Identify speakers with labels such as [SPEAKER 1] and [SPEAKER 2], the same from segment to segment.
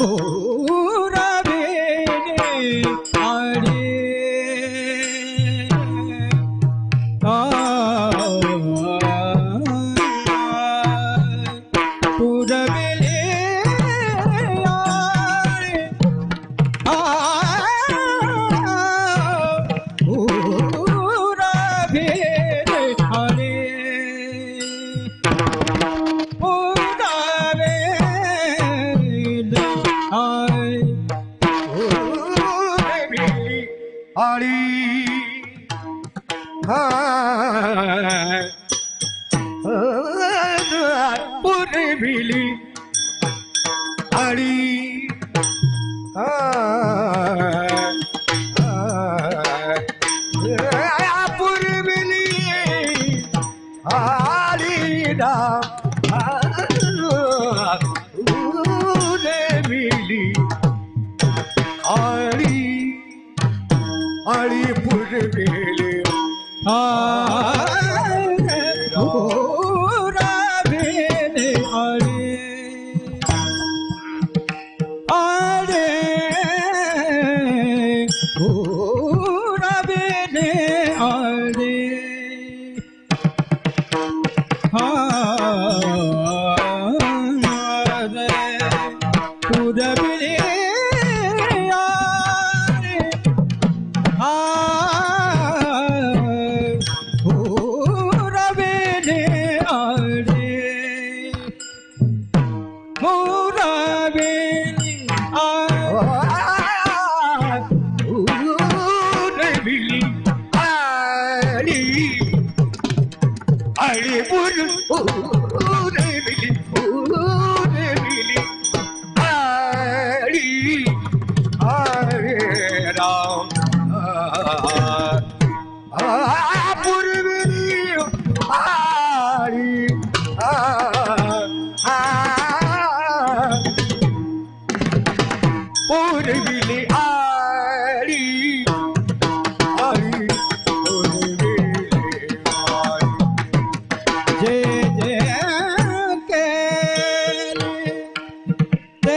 [SPEAKER 1] Oh. পুরে বিলি। আড়ি। পুরে বিলি। আড়ি পুরে বিলি। আড়ি। আলিপুর বেলে।
[SPEAKER 2] oh,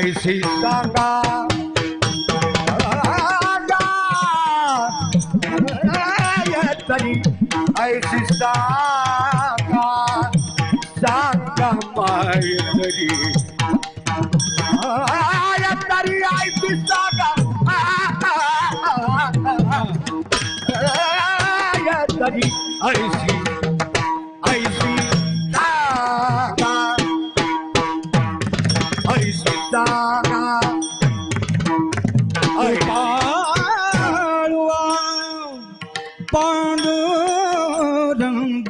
[SPEAKER 2] ऐसी सांगा। ऐसी सांगा।
[SPEAKER 1] सांगा माय तरी। तरी ऐसी सांगा। तरी ऐसी ऐशी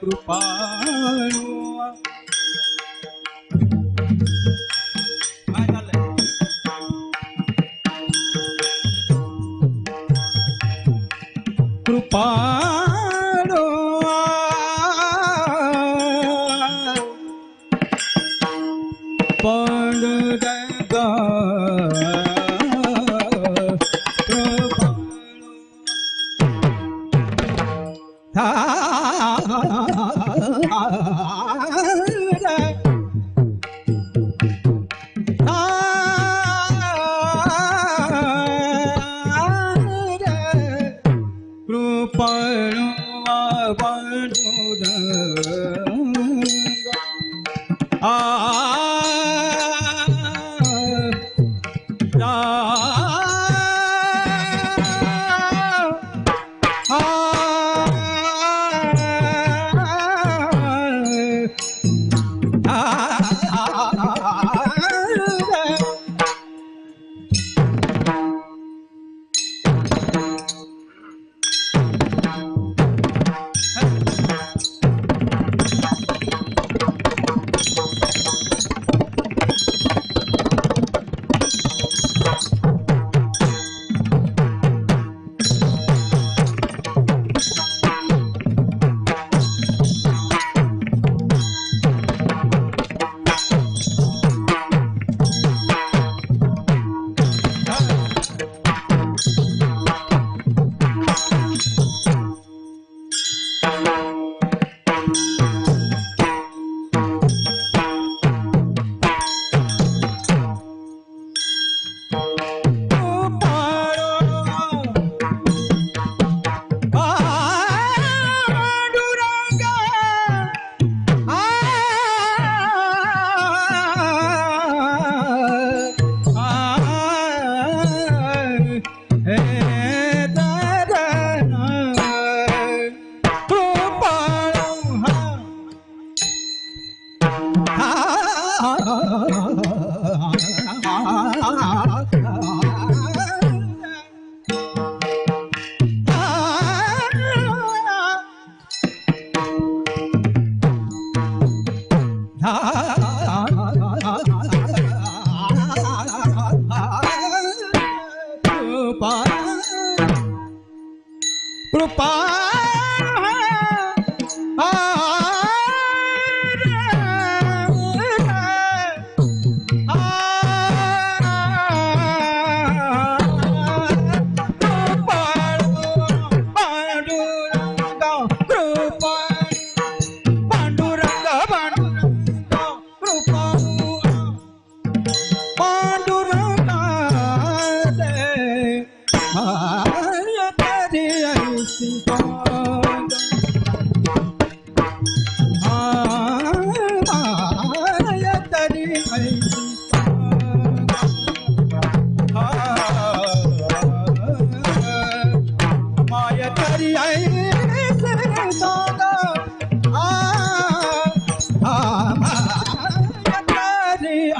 [SPEAKER 2] पाळवा पांडुरंग
[SPEAKER 1] कृपाळू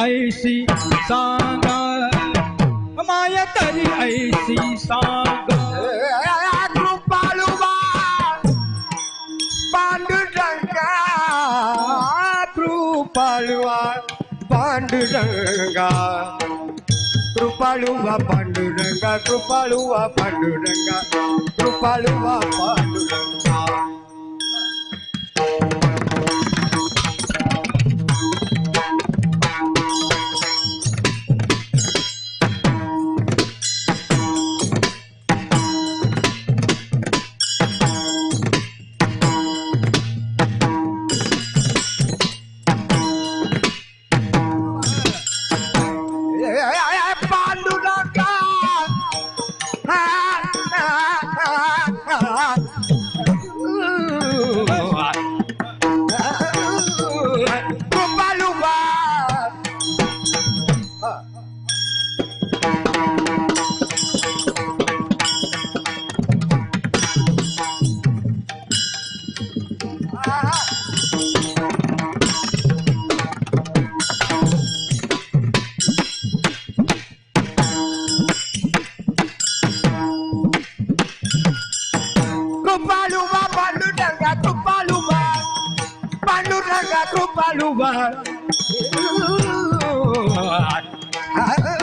[SPEAKER 1] ऐसी सांग माया तेरी ऐसी सांग
[SPEAKER 2] Panduranga कृपालुआ Panduranga. कृपालुआ Panduranga कृपालुवा Panduranga. Paluma, Paluranga, tu tu Paluma. Uh, uh, uh, uh, uh,